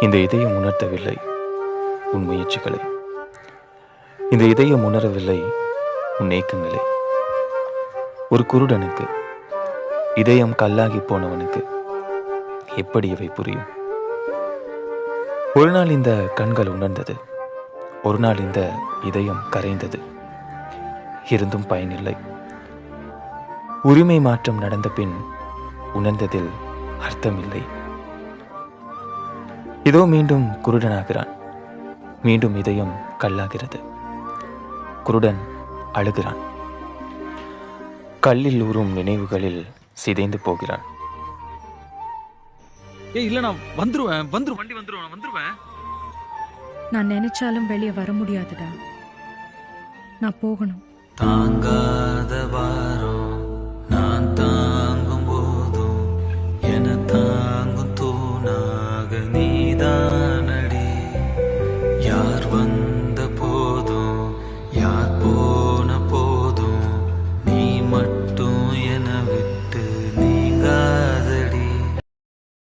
இந்த இதயம் உணர்த்தவில்லை. உன் முயற்சிகளை. இந்த இதயம் உணரவில்லை. உன் ஏக்கங்களை ஒரு குருடனுக்கு இதயம் கல்லாகி போனவனுக்கு எப்படி இவை புரியும்? ஒரு நாள் இந்த கண்கள் உணர்ந்தது. ஒரு நாள் இந்த இதயம் கரைந்தது. இருந்தும் பயனில்லை. உரிமை மாற்றம் நடந்த பின் உணர்ந்ததில் அர்த்தமில்லை. இதோ மீண்டும் குருடனாகிறான். மீண்டும் இதயம் கல்லாகிறது. குருடன் அழுகிறான். கல்லில் ஊறும் நினைவுகளில் சிதைந்து போகிறான். ஏய் இல்ல நான் வந்துருவேன் வந்துரு வண்டி வந்துருவேன் நான் வந்துருவேன். நான் நினைச்சாலும் வெளியே வர முடியாதுடா. நான் போகணும். தாங்காத 작은 이다.